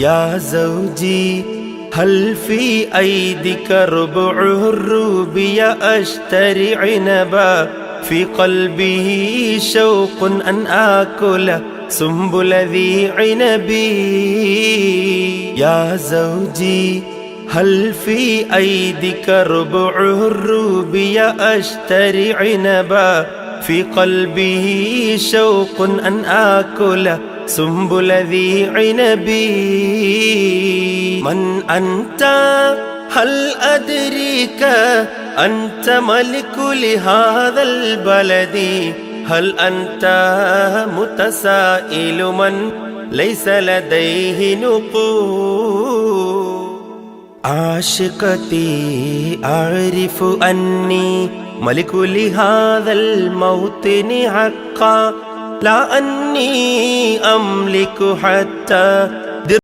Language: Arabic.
يا زوجي هل في أيدك ربع الروبي أشتري عنبا. في قلبه شوق أن آكل سنبل ذي عنبي يا زوجي هل في أيدك ربع الروبي أشتري عنبا. في قلبه شوق أن آكل سنبل ذي عنبي من أنت؟ هل أدريك أنت ملك لهذا البلد؟ هل أنت متسائل من ليس لديه نقود؟ عاشقتي أعرف أني ملك لهذا الموطن حقا لا أني أملك حتى